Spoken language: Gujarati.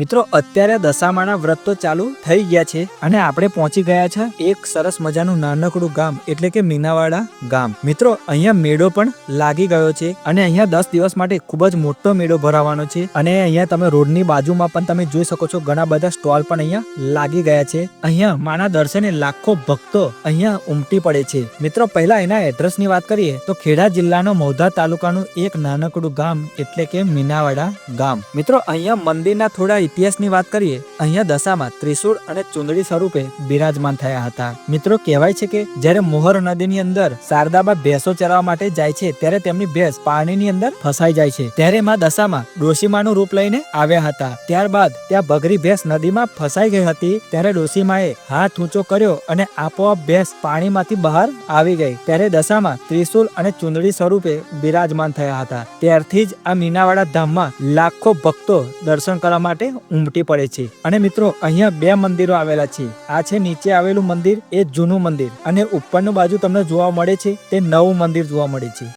મિત્રો, અત્યારે દશામાના વ્રત તો ચાલુ થઈ ગયા છે અને આપણે પહોંચી ગયા છે એક સરસ મજાનું નાનકડું ગામ, એટલે કે મીનાવાડા ગામ. મિત્રો, અહીંયા મેળો પણ લાગી ગયો છે અને અહીંયા દસ દિવસ માટે ખૂબ જ મોટો મેળો ભરાવાનો છે અને અહીંયા તમે રોડની બાજુમાં પણ તમે જોઈ શકો છો ઘણા બધા સ્ટોલ પણ અહીંયા લાગી ગયા છે. અહીંયા માના દર્શને લાખો ભક્તો અહીંયા ઉમટી પડે છે. મિત્રો, પહેલા એના એડ્રેસની વાત કરીએ તો ખેડા જિલ્લાનો મૌધા તાલુકાનું એક નાનકડું ગામ, એટલે કે મીનાવાડા ગામ. મિત્રો, અહીંયા મંદિરના થોડા ઇતિહાસની વાત કરીએ, અહીંયા દશામાં ત્રિશૂળ અને ચુંદડી સ્વરૂપે બિરાજમાન થયા હતા. મિત્રો, કહેવાય છે કે જ્યારે મોહર નદીની અંદર શારદાબા ભેંસો ચરાવવા માટે જાય છે, ત્યારે તેમની ભેંસ પાણીની અંદર ફસાઈ જાય છે. ત્યારે માં દશામાં ડોશીમાનું રૂપ લઈને આવ્યા હતા. ત્યારબાદ ત્યાં બગરી ભેંસ નદીમાં ફસાઈ ગઈ હતી, ત્યારે ડોશીમાએ હાથ ઊંચો કર્યો અને આપોઆપ ભેંસ પાણીમાંથી બહાર આવી ગઈ. ત્યારે દશામાં ત્રિશુલ અને ચુંદડી સ્વરૂપે બિરાજમાન થયા હતા. ત્યારથી જ આ મીનાવાડા ધામમાં લાખો ભક્તો દર્શન કરવા માટે ઉમટી પડે છે. અને મિત્રો, અહીંયા બે મંદિરો આવેલા છે. આ છે નીચે આવેલું મંદિર, એ જૂનું મંદિર. અને ઉપરનું બાજુ તમને જોવા મળે છે, તે નવું મંદિર જોવા મળે છે.